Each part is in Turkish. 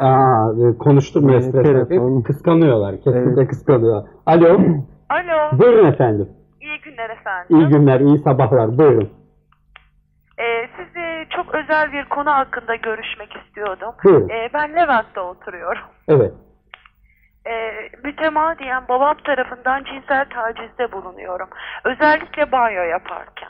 Aa, e, konuşturmuyor Evet, stres telefon. yapayım. Kıskanıyorlar. Kesinlikle Evet. kıskanıyorlar. Alo. Alo, Buyurun efendim. iyi günler efendim. İyi günler, iyi sabahlar. Buyurun. Ee, sizi çok özel bir konu hakkında görüşmek istiyordum. Buyurun. Ee, ben Levent'te oturuyorum. Evet. Ee, mütemadiyen babam tarafından cinsel tacizde bulunuyorum. Özellikle banyo yaparken.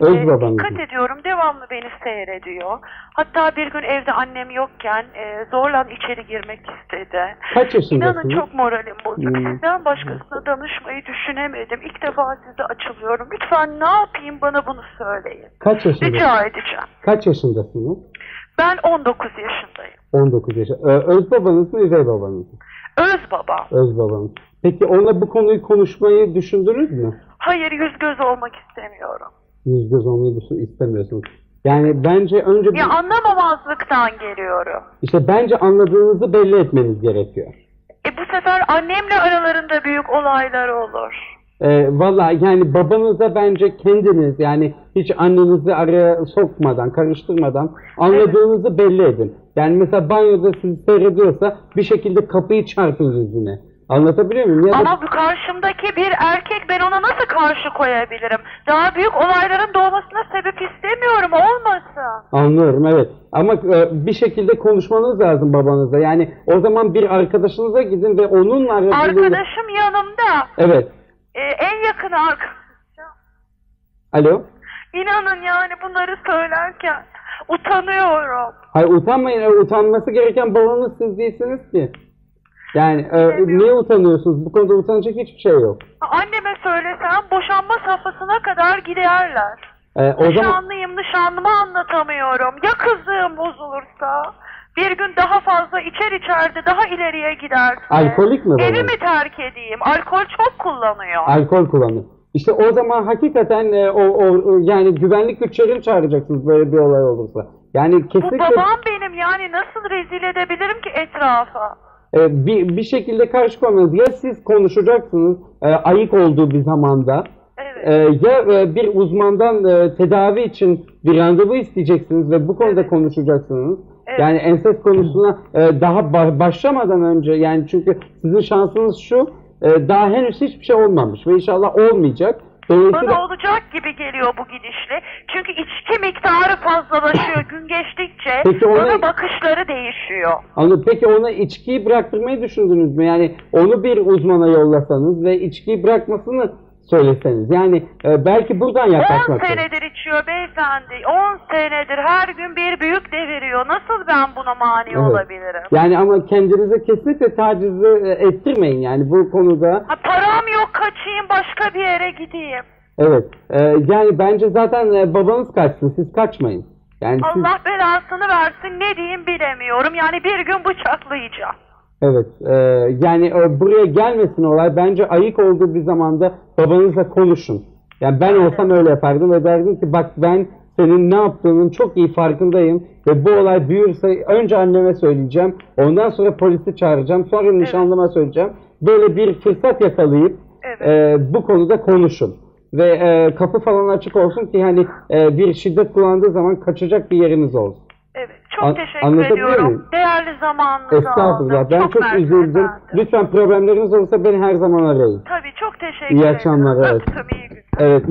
Öz babanız. dikkat ediyorum devamlı beni seyrediyor. Hatta bir gün evde annem yokken e, zorla içeri girmek istedi. Kaç İnanın yaşındasınız? çok moralim bozuk. Hmm. Sizden başkasına danışmayı düşünemedim. İlk defa size açılıyorum. Lütfen ne yapayım bana bunu söyleyin. Kaç yaşındasınız? Rica edeceğim. Kaç yaşındasınız? Ben 19 yaşındayım. 19 yaşında. Ee, öz babanız mı, üvey babanız mı? Öz baba. Öz babanız. Peki onunla bu konuyu konuşmayı düşündünüz mü? Hayır yüz göz olmak istemiyorum. Yüz göz olmayı düşün- istemiyorsunuz. Yani bence önce Ya anlamamazlıktan geliyorum. işte bence anladığınızı belli etmeniz gerekiyor. E bu sefer annemle aralarında büyük olaylar olur. Ee, Valla yani babanıza bence kendiniz yani hiç annenizi araya sokmadan, karıştırmadan anladığınızı belli edin. Yani mesela banyoda sizi seyrediyorsa bir şekilde kapıyı çarpın yüzüne. Anlatabiliyor muyum? Ya da- Ama bu karşımdaki bir erkek ben ona nasıl karşı koyabilirim? Daha büyük olayların doğmasına sebep istemiyorum olmasın. Anlıyorum evet. Ama e, bir şekilde konuşmanız lazım babanıza. Yani o zaman bir arkadaşınıza gidin ve onunla. Arkadaşım yanımda. Evet. E, en yakın arkadaşım. Alo. İnanın yani bunları söylerken utanıyorum. Hayır utanmayın. E, Utanması gereken babanız siz değilsiniz ki. Yani e, niye utanıyorsunuz? Bu konuda utanacak hiçbir şey yok. Anneme söylesem boşanma safhasına kadar giderler. E, o zaman Nişanlıyım nişanlımı anlatamıyorum. Ya kızlığım bozulursa? Bir gün daha fazla içer içeride daha ileriye giderse? Alkolik mi babanız? Evimi terk edeyim. Alkol çok kullanıyor. alkol kullanıyor. İşte o zaman hakikaten e, o, o yani güvenlik güçlerini çağıracaksınız böyle bir olay olursa. Yani Bu kesinlikle babam benim yani nasıl rezil edebilirim ki etrafa? E, bir, bir şekilde karşı koymanız. Ya siz konuşacaksınız e, ayık olduğu bir zamanda Evet. e, ya e, bir uzmandan e, tedavi için bir randevu isteyeceksiniz ve bu konuda Evet. konuşacaksınız. Evet. Yani enses konusuna e, daha ba- başlamadan önce yani çünkü sizin şansınız şu e, daha henüz hiçbir şey olmamış ve inşallah olmayacak. Bana olacak gibi geliyor bu gidişle. Çünkü içki miktarı fazlalaşıyor gün geçtikçe. Peki ona- Bana bakışları değişiyor. Anladım. Peki ona içkiyi bıraktırmayı düşündünüz mü? Yani onu bir uzmana yollasanız ve içkiyi bırakmasını söyleseniz. Yani e, belki buradan 10 yaklaşmak. lazım. senedir içiyor beyefendi. 10 senedir her gün bir büyük deviriyor. Nasıl ben buna mani Evet. olabilirim? Yani ama kendinize kesinlikle tacizi e, ettirmeyin yani bu konuda. Ha, param kaçayım başka bir yere gideyim. Evet. e, yani bence zaten e, babanız kaçsın. Siz kaçmayın. Yani siz, Allah belasını versin ne diyeyim bilemiyorum. Yani bir gün bıçaklayacağım. evet. e, yani e, buraya gelmesin olay. Bence ayık olduğu bir zamanda babanızla konuşun. Yani ben olsam öyle yapardım ve derdim ki bak ben senin ne yaptığının çok iyi farkındayım ve bu olay büyürse önce anneme söyleyeceğim. Ondan sonra polisi çağıracağım. Sonra nişanlıma söyleyeceğim. Böyle bir fırsat yakalayıp Evet. e, bu konuda konuşun. Ve e, kapı falan açık olsun ki hani e, bir şiddet kullandığı zaman kaçacak bir yeriniz olsun. Evet çok An- teşekkür ediyorum. muyum? Değerli zamanınızı Estağfurullah. aldım. Ben çok, mersi üzüldüm. efendim. Lütfen problemleriniz olursa beni her zaman arayın. Tabii çok teşekkür İyi ederim. akşamlar, evet. Öptüm iyi günler. Evet.